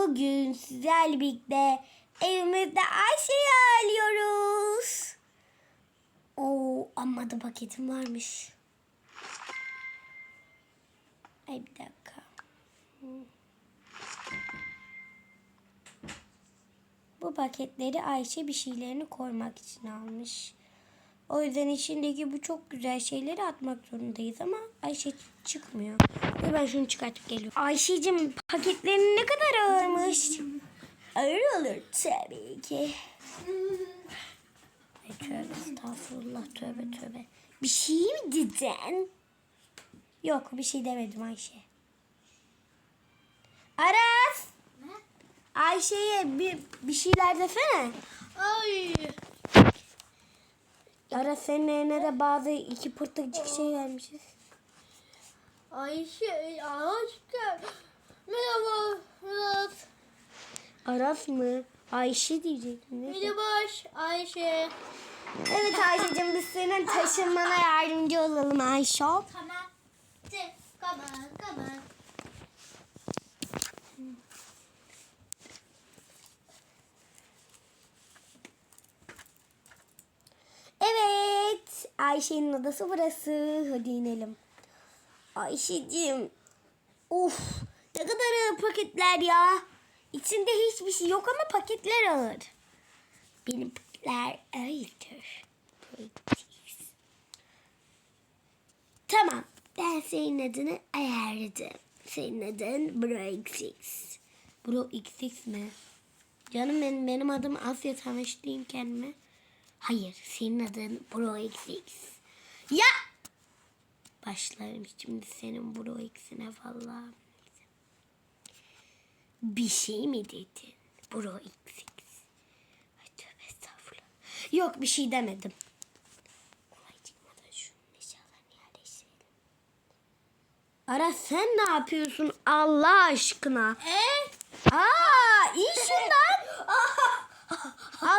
Bugün sizlerle birlikte evimizde Ayşe'yi ağırlıyoruz. Oo, amma da paketim varmış. Ay bir dakika. Bu paketleri Ayşe bir şeylerini koymak için almış. O yüzden içindeki bu çok güzel şeyleri atmak zorundayız ama Ayşe çıkmıyor. Ve ben şunu çıkartıp geliyorum. Ayşe'cim paketlerin ne kadar ağırmış? Ağır olur tabii ki. Ay tövbe estağfurullah tövbe tövbe. Bir şey mi dedin? Yok bir şey demedim Ayşe. Aras! Ayşe'ye bir, bir şeyler desene. Ay. Aras senin eline de bazı iki pırtıkcık şey vermişiz. Ayşe. Aşkım. Merhaba. Murat. Aras mı? Ayşe diyecektim. Merhaba Ayşe. Evet Ayşe'cim biz senin taşınmana yardımcı olalım Ayşe. Tamam. Tamam. Tamam. Evet. Ayşe'nin odası burası. Hadi inelim. Ayşe'cim. Uf. Ne kadar ağır paketler ya. İçinde hiçbir şey yok ama paketler ağır. Benim paketler ağırdır. Tamam. Ben senin adını ayarladım. Senin adın Bro XX. Bro XX mi? Canım benim, benim adım Asya tanıştırayım kendime. Hayır, senin adın Bro XX. Ya! Başlarım şimdi senin Bro X'ine vallahi. Bir şey mi dedin? Bro XX. Ay tövbe estağfurullah. Yok bir şey demedim. Ara sen ne yapıyorsun Allah aşkına? E? Aa, iyi şundan.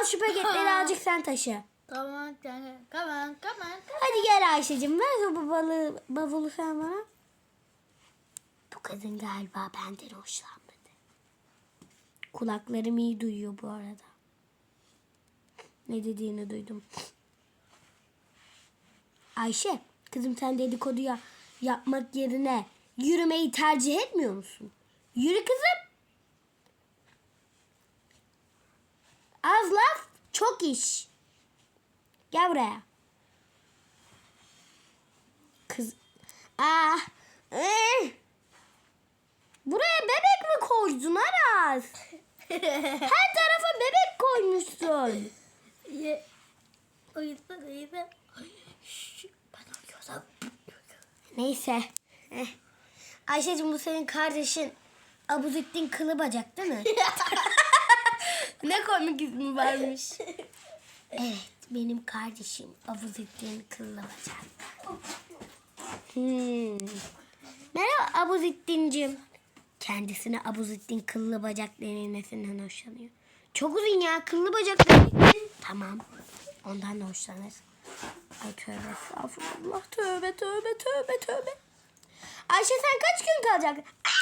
Al şu paketleri azıcık sen taşı. Tamam. Tamam. Tamam. Tamam. Hadi gel Ayşe'cim ver o babalı, bavulu sen bana. Bu kadın galiba benden hoşlanmadı. Kulaklarım iyi duyuyor bu arada. Ne dediğini duydum. Ayşe, kızım sen dedikodu ya, yapmak yerine yürümeyi tercih etmiyor musun? Yürü kızım. Çok iş. Gel buraya. Kız. Ah. eh. Buraya bebek mi koydun Aras? Her tarafa bebek koymuşsun. Ye. O yüzden o yüzden. Şşş, Ben arıyorsam. Neyse. Eh. Ayşe'cim bu senin kardeşin Abuzettin kılı bacak değil mi? ne komik ismi varmış. Evet benim kardeşim Abuzettin kıllı bacak. Hmm. Merhaba Abuzittin'cim. Kendisine Abuzittin kıllı bacak denilmesinden hoşlanıyor. Çok uzun ya kıllı bacak demek. Tamam. Ondan da hoşlanır. Ay tövbe estağfurullah. Tövbe tövbe tövbe tövbe. Ayşe sen kaç gün kalacak? Aa!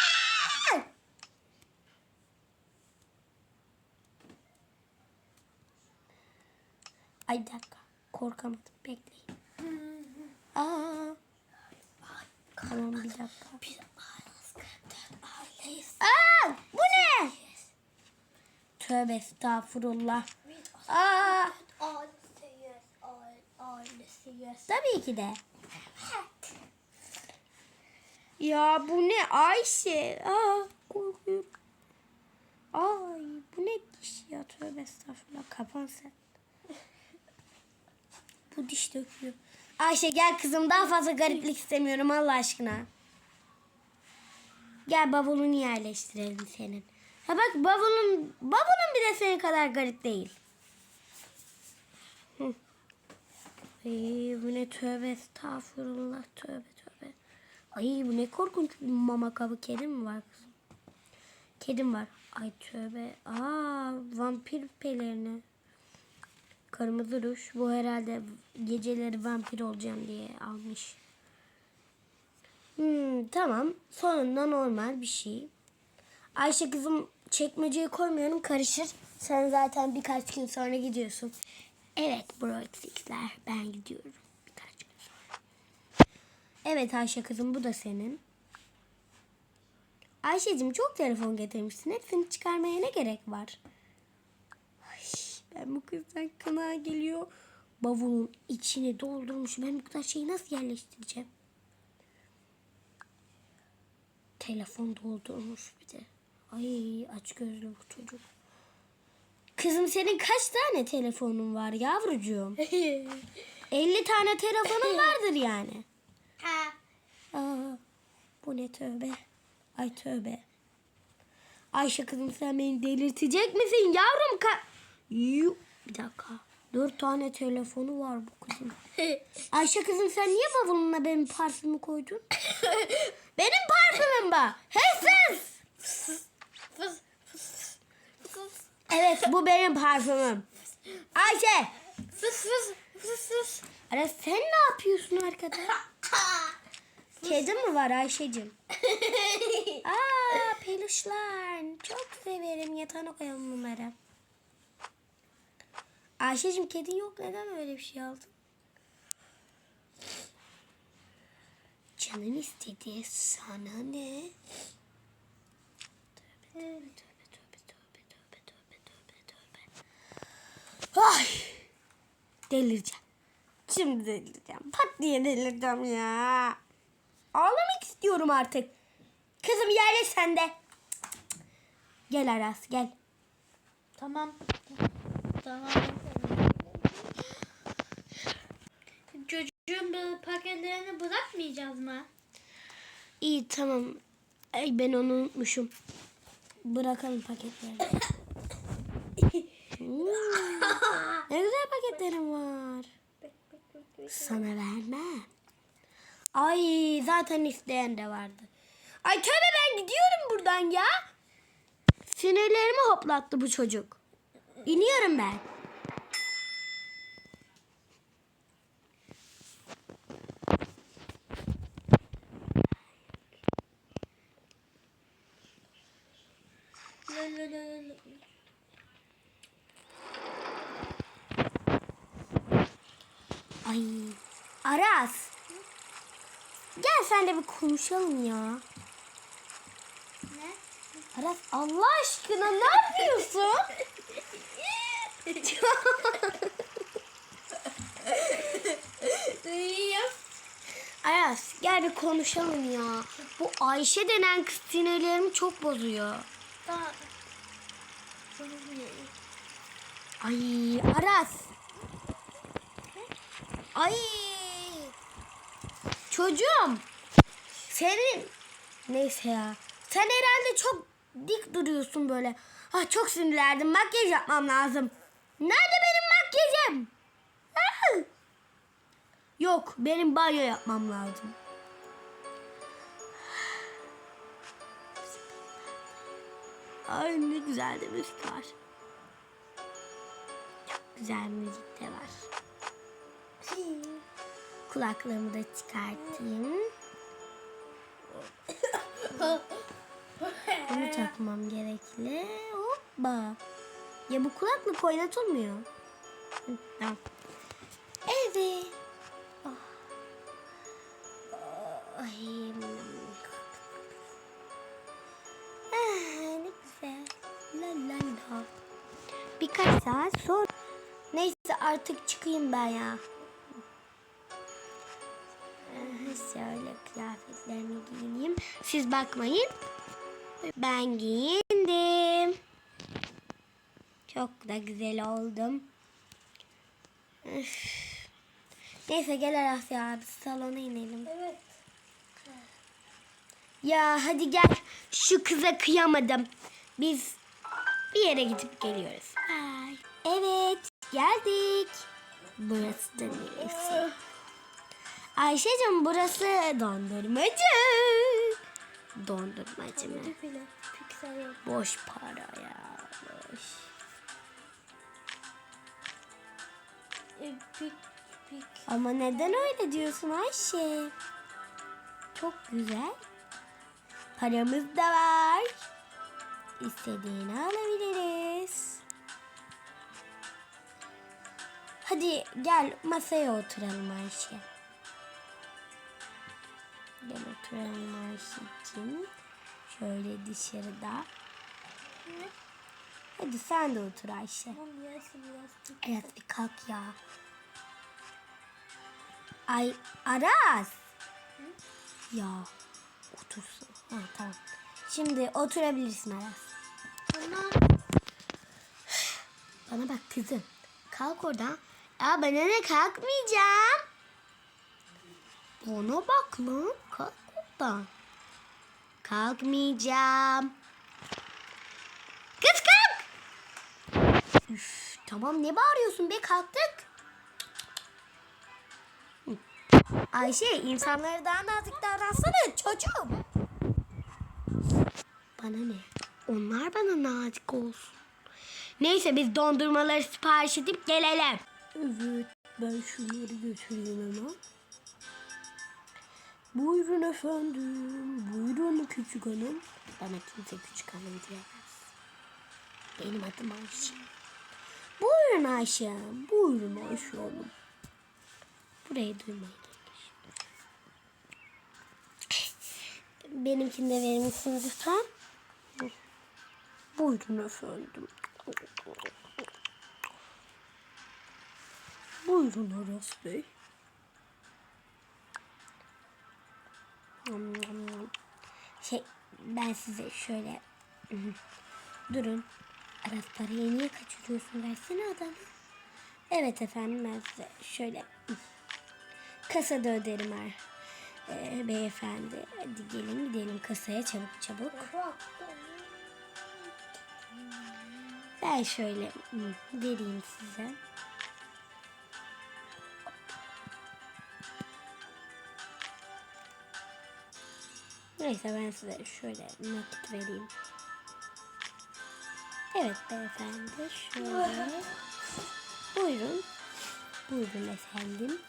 Ay dakika. Korkamadım. Bekleyin. Aa. Tamam bir dakika. Aa, bu ne? Tövbe estağfurullah. Aa, tabii ki de. Ya bu ne Ayşe? Aa, korkuyorum. Ay bu ne diş ya tövbe estağfurullah kapan sen. Bu diş döküyor. Ayşe gel kızım daha fazla gariplik istemiyorum Allah aşkına. Gel bavulunu yerleştirelim senin. Ha bak bavulun, bavulun bile senin kadar garip değil. Hı. Ay bu ne tövbe estağfurullah tövbe tövbe. Ay bu ne korkunç mama kabı kedi mi var kızım? Kedim var. Ay tövbe. Aa vampir pelerini. Kırmızı ruj. Bu herhalde geceleri vampir olacağım diye almış. Hmm, tamam. Sonunda normal bir şey. Ayşe kızım çekmeceye koymuyorum karışır. Sen zaten birkaç gün sonra gidiyorsun. Evet Bro X'ler ben gidiyorum birkaç gün sonra. Evet Ayşe kızım bu da senin. Ayşe'cim çok telefon getirmişsin. Hepsini çıkarmaya ne gerek var? Bu kızdan kana geliyor. Bavulun içini doldurmuş. Ben bu kadar şeyi nasıl yerleştireceğim? Telefon doldurmuş bir de. Ay aç gözlü bu çocuk. Kızım senin kaç tane telefonun var yavrucuğum? 50 tane telefonun vardır yani. ha. Aa, bu ne tövbe. Ay tövbe. Ayşe kızım sen beni delirtecek misin yavrum? Ka Yu bir dakika. Dört tane telefonu var bu kızın. Ayşe kızım sen niye bavuluna benim parfümü koydun? benim parfümüm bu. Hırsız. Evet bu benim parfümüm. Ayşe. fıs, fıs, fıs, fıs. Ara sen ne yapıyorsun arkada? Kedi mi var Ayşe'cim? Aa peluşlar. Çok severim. Yatağına koyalım bunları. Ayşe'cim kedin yok. Neden öyle bir şey aldın? Canım istedi. Sana ne? Ay! Delireceğim. Şimdi delireceğim. Pat diye delireceğim ya. Ağlamak istiyorum artık. Kızım yerleş sen de. Gel Aras gel. Tamam. Tamam. Çocuğun bu paketlerini bırakmayacağız mı? İyi tamam. Ay ben onu unutmuşum. Bırakalım paketleri. Hmm, ne güzel paketlerim var. Sana vermem. Ay zaten isteyen de vardı. Ay tövbe ben gidiyorum buradan ya. Sinirlerimi hoplattı bu çocuk. İniyorum ben. Ay Aras. Gel sen de bir konuşalım ya. Ne? Aras Allah aşkına ne yapıyorsun? Aras gel bir konuşalım ya. Bu Ayşe denen kız sinirlerimi çok bozuyor. Tamam. Ay Aras. Ay. Çocuğum. Senin neyse ya. Sen herhalde çok dik duruyorsun böyle. Ah çok sinirlendim. Makyaj yapmam lazım. Nerede benim makyajım? Ah! Yok, benim banyo yapmam lazım. Ay ne güzel de müzik var. Çok güzel müzik de var. Kulaklığımı da çıkartayım. Bunu takmam gerekli. Hoppa. Ya bu kulaklık oynatılmıyor. Tamam. Evet. Ah. Ay. Birkaç saat sonra. Neyse artık çıkayım ben ya. Şöyle kıyafetlerimi giyineyim. Siz bakmayın. Ben giyindim. Çok da güzel oldum. Üf. Neyse gel Asya abi salona inelim. Evet. Ya hadi gel şu kıza kıyamadım. Biz bir yere gidip geliyoruz. Ay. Evet geldik. Burası da neresi? Ayşe'cim burası dondurmacı. Dondurmacı mı? Boş para ya. Boş. E. Ama neden öyle diyorsun Ayşe? Çok güzel. Paramız da var. istediğini alabiliriz. Hadi gel masaya oturalım Ayşe. Gel oturalım Ayşe'cim. Şöyle dışarıda. Hadi sen de otur Ayşe. Evet bir kalk ya. Ay Aras. Ya otursun. Ha tamam. Şimdi oturabilirsin Aras. Tamam. Bana bak kızım. Kalk oradan. Ya bana ne kalkmayacağım. Bana bak lan. Kalk oradan. Kalkmayacağım. Kız kalk. Üf, tamam ne bağırıyorsun be kalktık. Ayşe insanları daha nazik davransana çocuğum. Bana ne? Onlar bana nazik olsun. Neyse biz dondurmaları sipariş edip gelelim. Evet ben şunları götüreyim hemen. Buyurun efendim. Buyurun küçük hanım. Bana kimse küçük hanım diyemez. Benim adım Ayşe. Buyurun Ayşe. Buyurun Ayşe hanım. Burayı duymayın. Benimkini de verir misiniz lütfen? Buyurun efendim. Buyurun Aras Bey. Şey ben size şöyle durun. Aras parayı niye kaçırıyorsun? Versene adamı. Evet efendim ben size şöyle kasada öderim her. Ee, beyefendi hadi gelin gidelim kasaya çabuk çabuk. Ben şöyle vereyim size. Neyse ben size şöyle nakit vereyim. Evet beyefendi şöyle. Buyurun. Buyurun efendim.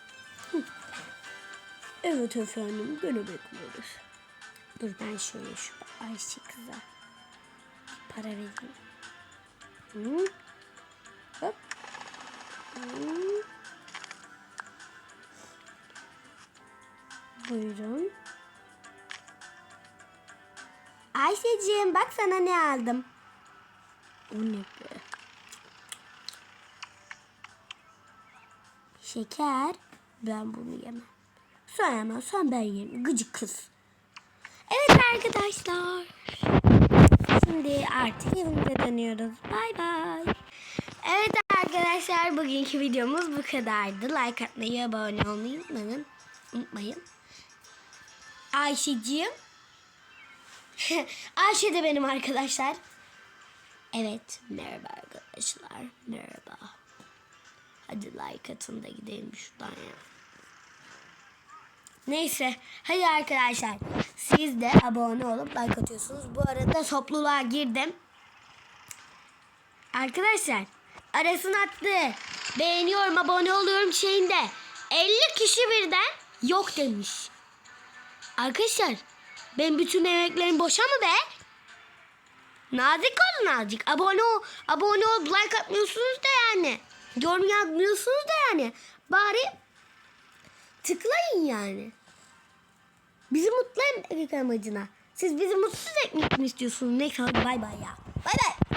Evet efendim gene bekliyoruz. Dur ben şöyle şu Ayşe kıza para vereyim. Hı. Hop. Hı. Buyurun. Ayşe'ciğim bak sana ne aldım. O ne be? Şeker. Ben bunu yemem. Sen yemezsen ben yerim. Gıcık kız. Evet arkadaşlar. Şimdi artık evimize dönüyoruz. Bay bay. Evet arkadaşlar bugünkü videomuz bu kadardı. Like atmayı, abone olmayı unutmayın. Unutmayın. Ayşe'ciğim. Ayşe de benim arkadaşlar. Evet merhaba arkadaşlar. Merhaba. Hadi like atın da gidelim şuradan ya. Neyse hadi arkadaşlar siz de abone olup like atıyorsunuz. Bu arada topluluğa girdim. Arkadaşlar arasını attı. Beğeniyorum abone oluyorum şeyinde 50 kişi birden yok demiş. Arkadaşlar ben bütün emeklerim boşa mı be? Nazik olun azıcık. Abone ol, abone ol, like atmıyorsunuz da yani. Yorum yazmıyorsunuz da yani. Bari tıklayın yani. Bizi mutlu etmek amacına. Siz bizi mutsuz etmek mi istiyorsunuz? Neyse hadi bay bay ya. Bay bay.